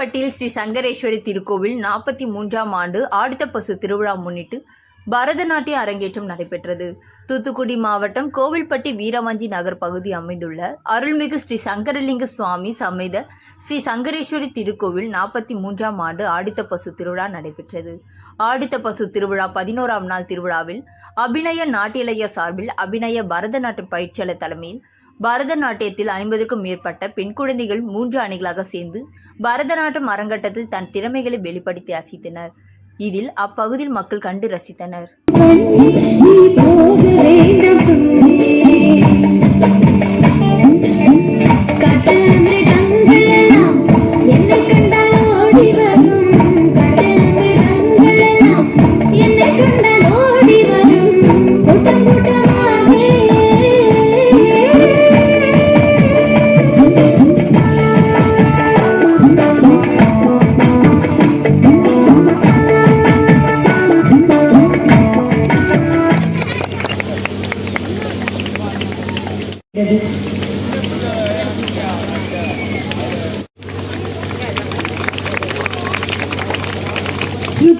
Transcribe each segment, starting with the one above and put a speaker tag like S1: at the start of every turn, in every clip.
S1: ஸ்ரீ சங்கரேஸ்வரி திருக்கோவில் நாற்பத்தி மூன்றாம் ஆண்டு ஆடித்த பசு திருவிழா முன்னிட்டு பரதநாட்டிய அரங்கேற்றம் நடைபெற்றது. தூத்துக்குடி மாவட்டம் கோவில்பட்டி வீரவாஞ்சி நகர் பகுதி அமைந்துள்ள அருள்மிகு ஸ்ரீ சங்கரலிங்க சுவாமி சமேத ஸ்ரீ சங்கரேஸ்வரி திருக்கோவில் நாற்பத்தி மூன்றாம் ஆண்டு ஆடித்த பசு திருவிழா நடைபெற்றது. ஆடித்த பசு திருவிழா பதினோராம் நாள் திருவிழாவில் அபிநய நாட்டியலைய சார்பில் அபிநய பரதநாட்டிய பயிற்சியாளர் தலைமையில் பரதநாட்டியத்தில் ஐம்பதுக்கும் மேற்பட்ட பெண் குழந்தைகள் மூன்று அணிகளாக சேர்ந்து பரதநாட்டம் அரங்கட்டத்தில் தன் திறமைகளை வெளிப்படுத்தி அசித்தனர் இதில் அப்பகுதியில் மக்கள் கண்டு ரசித்தனர்.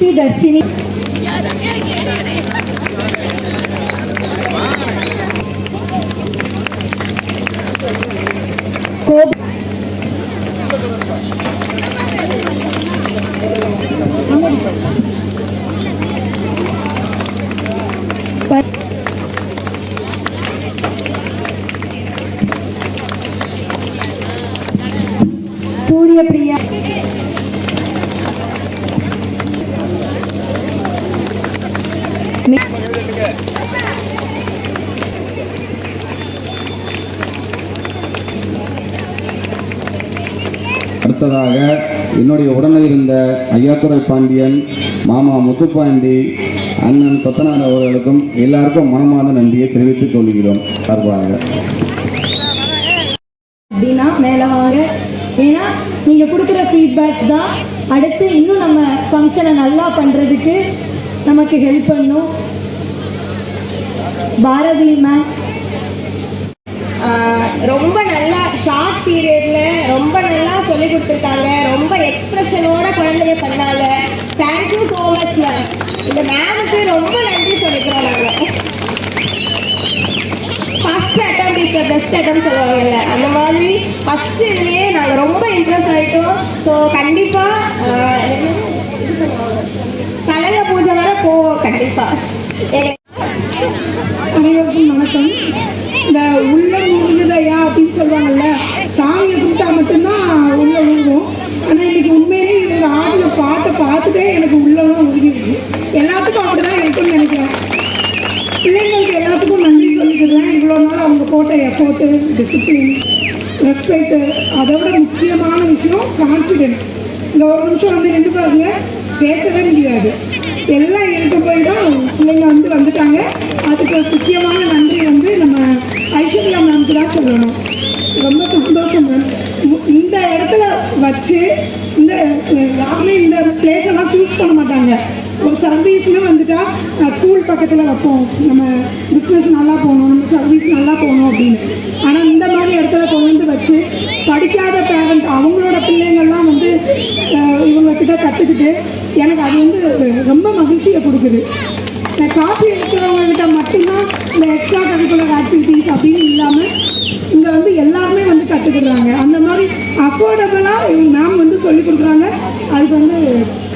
S2: శిల్పి దర్శిని సూర్యప్రియ
S3: அடுத்ததாக என்னுடைய உடனே இருந்த ஐயாத்துறை பாண்டியன் மாமா முத்துப்பாண்டி அண்ணன் கொத்தனார் அவர்களுக்கும் எல்லாருக்கும் மனமார்ந்த நன்றியை தெரிவித்துக் கொள்கிறோம். சார்பாக.
S2: அப்படின்னா மேலே வாங்க ஏன்னா நீங்கள் கொடுக்குற ஃபீட்பேக்ஸ் தான் அடுத்து இன்னும் நம்ம ஃபங்க்ஷனை நல்லா பண்ணுறதுக்கு நமக்கு ஹெல்ப் பண்ணும். பாரதி மேம்
S4: ரொம்ப நல்லா ஷார்ட் பீரியட்ல ரொம்ப நல்லா சொல்லி கொடுத்துருக்காங்க. ரொம்ப எக்ஸ்பிரஷனோட குழந்தைங்க பண்ணாங்க. தேங்க்யூ ஸோ மச் மேம் இந்த மேமுக்கு ரொம்ப நன்றி சொல்லிக்கிறோம் நாங்கள் அட்டம் இஸ் த பெஸ்ட் அட்டம் சொல்லுவாங்கல்ல. அந்த மாதிரி ஃபஸ்ட் இதுலேயே நாங்கள் ரொம்ப இம்ப்ரெஸ் ஆகிட்டோம் ஸோ கண்டிப்பாக கலைய பூஜை வர போவோம் கண்டிப்பாக எனக்கு
S5: உள்ளலாம் ஒதுங்கிடுச்சு எல்லாத்துக்கும் அப்படிதான் இருக்கும்னு நினைக்கிறேன். பிள்ளைங்களுக்கு எல்லாத்துக்கும் நன்றி சொல்லிக்கிறேன் இவ்வளோ நாள் அவங்க போட்ட எஃபோர்ட்டு டிசிப்ளின் ரெஸ்பெக்ட் அதை விட முக்கியமான விஷயம் கான்ஃபிடென்ட் இந்த ஒரு நிமிஷம் வந்து நின்று பாருங்க. பேசவே முடியாது. எல்லாம் இருக்க போய் தான் பிள்ளைங்க வந்து வந்துட்டாங்க. அதுக்கு முக்கியமான நன்றி வந்து நம்ம ஐஸ்வர்யா மேம்க்கு தான் சொல்லணும். ரொம்ப சந்தோஷம் மேம் வச்சு இந்த யாருமே இந்த பிளேஸ் எல்லாம் சூஸ் பண்ண மாட்டாங்க. ஒரு சர்வீஸ்னு வந்துட்டா ஸ்கூல் பக்கத்தில் வைப்போம். நம்ம பிஸ்னஸ் நல்லா போகணும் நம்ம சர்வீஸ் நல்லா போகணும் அப்படின்னு. ஆனால் இந்த மாதிரி இடத்துல கொண்டு வந்து வச்சு படிக்காத பேரண்ட் அவங்களோட பிள்ளைங்கள்லாம் வந்து இவங்கக்கிட்ட கற்றுக்கிட்டு எனக்கு அது வந்து ரொம்ப மகிழ்ச்சியை கொடுக்குது. இந்த காஃபி எடுக்கிறவங்ககிட்ட மட்டும்தான் இந்த எக்ஸ்ட்ரா கரிக்குலர் ஆக்டிவிட்டி அப்படின்னு இல்லாமல் இங்கே வந்து எல்லாருமே வந்து கற்றுக்குறாங்க அந்த மாதிரி அஃபோர்டபுளாக இவங்க மேம் வந்து சொல்லி கொடுக்குறாங்க. அதுக்கு வந்து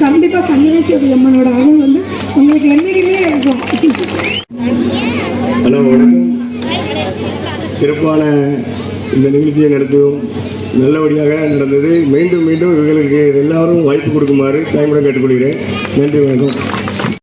S5: கண்டிப்பாக சங்கரேஸ்வரி அம்மனோட அருள் வந்து உங்களுக்கு என்றைக்குமே இருக்கும்.
S6: ஹலோ வணக்கம். சிறப்பான இந்த நிகழ்ச்சியை நடத்துவோம் நல்லபடியாக நடந்தது. மீண்டும் மீண்டும் இவர்களுக்கு எல்லாரும் வாய்ப்பு கொடுக்குமாறு தாய்மடம் கேட்டுக்கொள்கிறேன். நன்றி வணக்கம்.